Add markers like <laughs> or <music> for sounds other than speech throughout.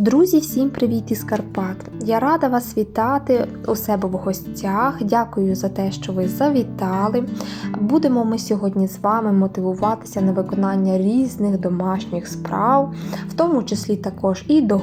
Друзі, всім привіт із Карпат! Я рада вас вітати у себе в гостях. Дякую за те, що ви завітали. Будемо ми сьогодні з вами мотивуватися на виконання різних домашніх справ, в тому числі також і до.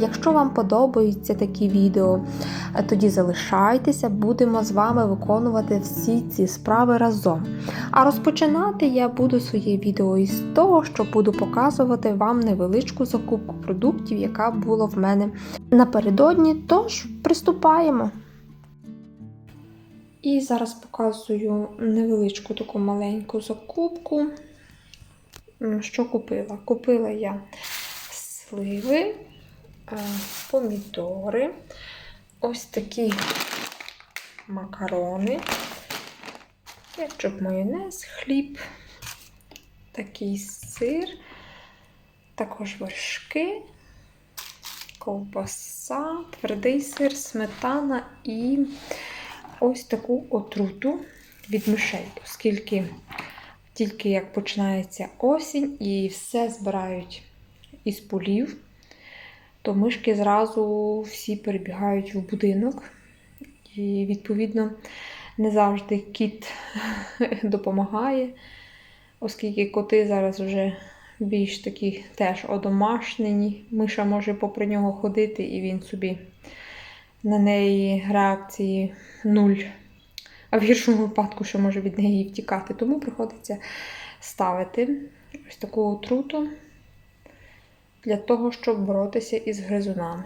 Якщо вам подобаються такі відео, тоді залишайтеся, будемо з вами виконувати всі ці справи разом. А розпочинати я буду своє відео із того, що буду показувати вам невеличку закупку продуктів, яка була в мене напередодні. Тож приступаємо. І зараз показую невеличку таку маленьку закупку. Що купила? Купила я сливи, е, помідори, ось такі макарони, кетчуп, майонез, хліб, такий сир, також вершки, ковбаса, твердий сир, сметана і ось таку отруту від мишей, оскільки тільки як починається осінь і все збирають із полів, то мишки зразу всі перебігають в будинок. І, відповідно, не завжди кіт <laughs> допомагає, оскільки коти зараз вже більш такі теж одомашнені. Миша може попри нього ходити, і він собі на неї реакції нуль. А в гіршому випадку, що може від неї втікати. Тому приходиться ставити ось таку отруту для того, щоб боротися із гризунами.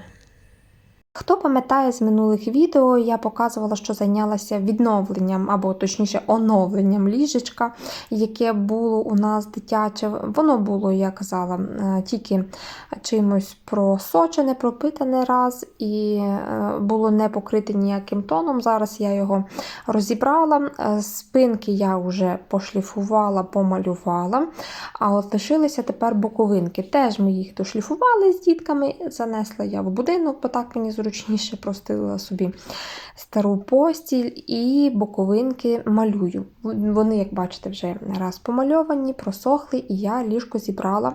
Хто пам'ятає з минулих відео, я показувала, що зайнялася відновленням, або точніше оновленням ліжечка, яке було у нас дитяче. Воно було, я казала, е, тільки чимось просочене, пропитане раз, і е, було не покрите ніяким тоном. Зараз я його розібрала. Е, Спинки я вже пошліфувала, помалювала. А от лишилися тепер боковинки. Теж ми їх дошліфували з дітками, занесла я в будинок, бо так мені зручніше простила собі стару постіль і боковинки малюю. Вони, як бачите, вже раз помальовані, просохли, і я ліжко зібрала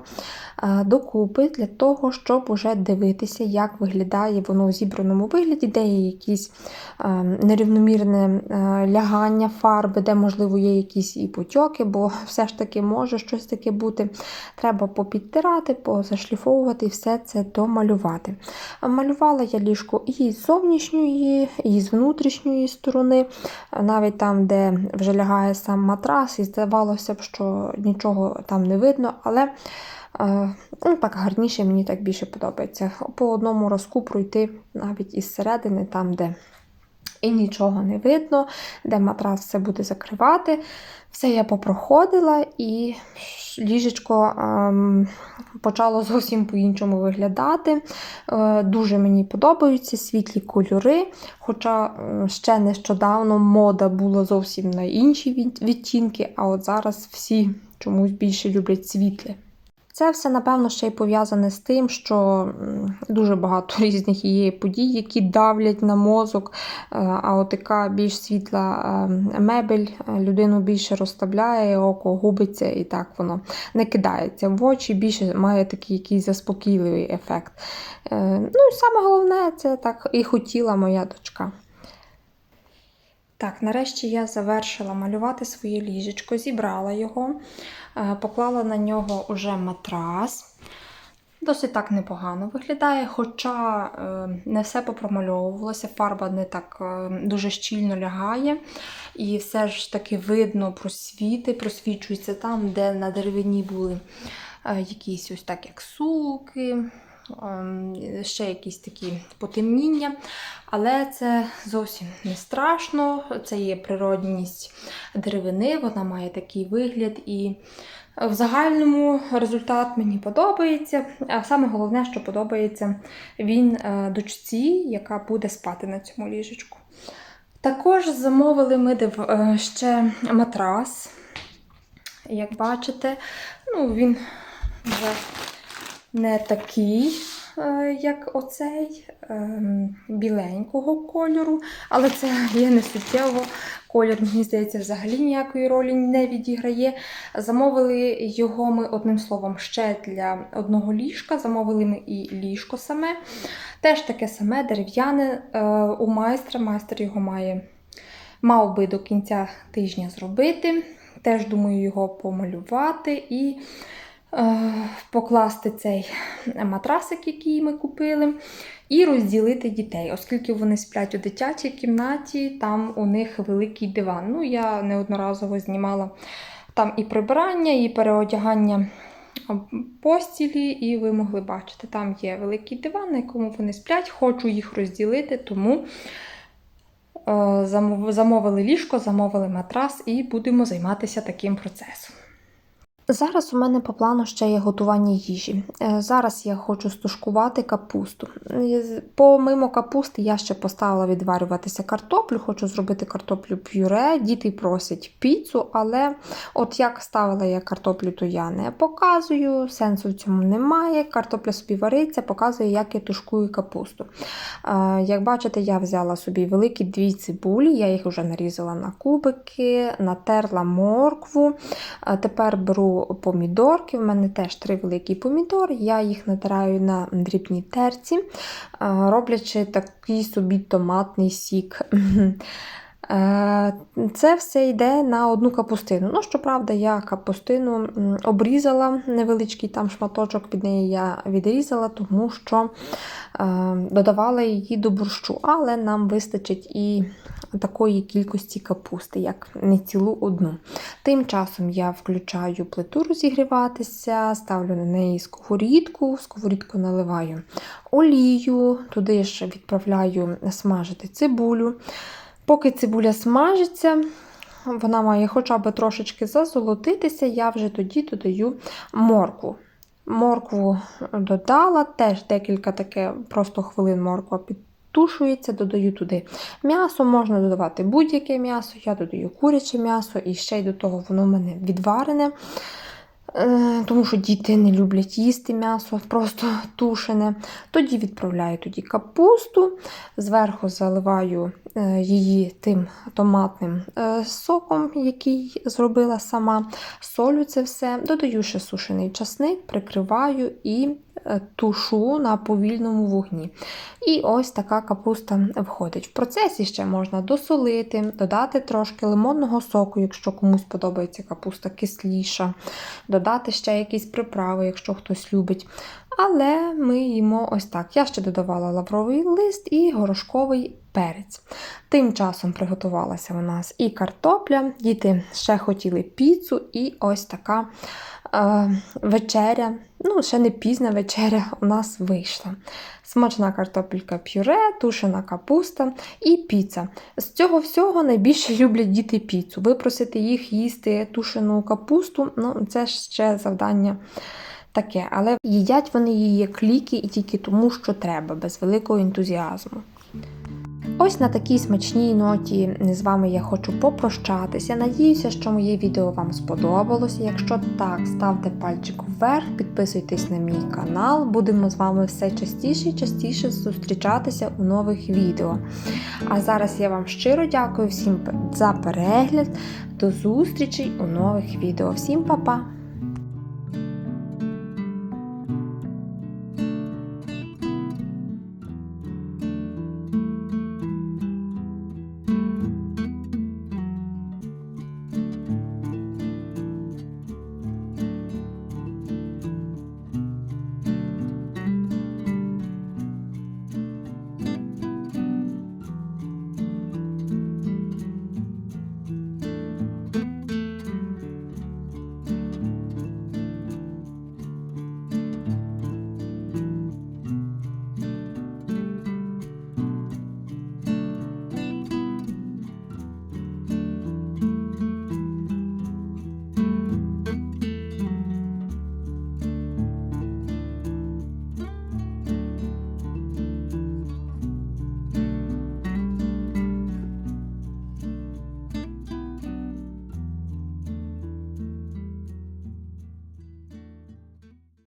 е, докупи для того, щоб уже дивитися, як виглядає воно у зібраному вигляді, де є якісь е, нерівномірне е, лягання фарби, де, можливо, є якісь і потьоки, бо все ж таки може щось таке бути. Треба попідтирати, позашліфовувати і все це домалювати. Малювала я ліжко і з зовнішньої, і з внутрішньої сторони, навіть там, де вже лягає сам матрас, і здавалося б, що нічого там не видно, але е, ну, так гарніше, мені так більше подобається. По одному разку пройти навіть із середини, там, де і нічого не видно, де матрас все буде закривати. Все я попроходила, і ліжечко ем, почало зовсім по-іншому виглядати. Е, дуже мені подобаються світлі кольори. Хоча е, ще нещодавно мода була зовсім на інші від- відтінки, а от зараз всі чомусь більше люблять світле. Це все, напевно, ще й пов'язане з тим, що дуже багато <laughs> різних є подій, які давлять на мозок. Е, А от така більш світла е, мебель е, людину більше розставляє, око губиться і так воно не кидається в очі, більше має такий якийсь заспокійливий ефект. Ну і саме головне, це так і хотіла моя дочка. Так, нарешті я завершила малювати своє ліжечко, зібрала його, поклала на нього уже матрас. Досить так непогано виглядає, хоча е, не все попромальовувалося, фарба не так е, дуже щільно лягає. І все ж таки видно просвіти, просвічується там, де на деревині були е, якісь ось так, як суки, ще якісь такі потемніння. Але це зовсім не страшно. Це є природність деревини, вона має такий вигляд. І в загальному результат мені подобається. А саме головне, що подобається він е, дочці, яка буде спати на цьому ліжечку. Також замовили ми е, ще матрас. Як бачите, ну, він вже не такий, е, як оцей, ем, біленького кольору, але це є не суттєво. Колір, мені здається, взагалі ніякої ролі не відіграє. Замовили його ми одним словом ще для одного ліжка. Замовили ми і ліжко саме. Теж таке саме дерев'яне е, у майстра. Майстер його має мав би до кінця тижня зробити. Теж думаю його помалювати і покласти цей матрасик, який ми купили, і розділити дітей, оскільки вони сплять у дитячій кімнаті, там у них великий диван. Ну, я неодноразово знімала там і прибирання, і переодягання постілі, і ви могли бачити, там є великий диван, на якому вони сплять. Хочу їх розділити, тому е, замовили ліжко, замовили матрас і будемо займатися таким процесом. Зараз у мене по плану ще є готування їжі. Е, Зараз я хочу стушкувати капусту. Е, Помимо капусти я ще поставила відварюватися картоплю, хочу зробити картоплю пюре. Діти просять піцу, але от як ставила я картоплю, то я не показую, сенсу в цьому немає. Картопля собі вариться, показую, як я тушкую капусту. Е, Як бачите, я взяла собі великі дві цибулі, я їх вже нарізала на кубики, натерла моркву. Тепер беру помідорки. У мене теж три великі помідори. Я їх натираю на дрібній терці, роблячи такий собі томатний сік. Е, Це все йде на одну капустину. Ну, щоправда, я капустину обрізала невеличкий там шматочок від неї я відрізала, тому що е, додавала її до борщу, але нам вистачить і такої кількості капусти, як не цілу одну. Тим часом я включаю плиту розігріватися, ставлю на неї сковорідку, сковорідку наливаю олію, туди ж відправляю смажити цибулю. Поки цибуля смажиться, вона має хоча б трошечки зазолотитися, я вже тоді додаю моркву. Моркву додала, теж декілька таке просто хвилин морква підтушується, додаю туди м'ясо, можна додавати будь-яке м'ясо, я додаю куряче м'ясо і ще й до того воно в мене відварене. Е, Тому що діти не люблять їсти м'ясо, просто тушене. Тоді відправляю тоді капусту, зверху заливаю е, її тим томатним е, соком, який зробила сама. Солю це все, додаю ще сушений часник, прикриваю і тушу на повільному вогні. І ось така капуста входить. В процесі ще можна досолити, додати трошки лимонного соку, якщо комусь подобається капуста кисліша, додати ще якісь приправи, якщо хтось любить. Але ми їмо ось так. Я ще додавала лавровий лист і горошковий перець. Тим часом приготувалася у нас і картопля, діти ще хотіли піцу, і ось така е, вечеря. Ну, ще не пізна вечеря у нас вийшла. Смачна картопелька пюре, тушена капуста і піца. З цього всього найбільше люблять діти піцу. Випросити їх їсти тушену капусту, ну це ще завдання таке. Але їдять вони її як ліки і тільки тому, що треба, без великого ентузіазму. Ось на такій смачній ноті з вами я хочу попрощатися. Надіюся, що моє відео вам сподобалося. Якщо так, ставте пальчик вверх, підписуйтесь на мій канал. Будемо з вами все частіше і частіше зустрічатися у нових відео. А зараз я вам щиро дякую всім за перегляд. До зустрічей у нових відео. Всім па-па!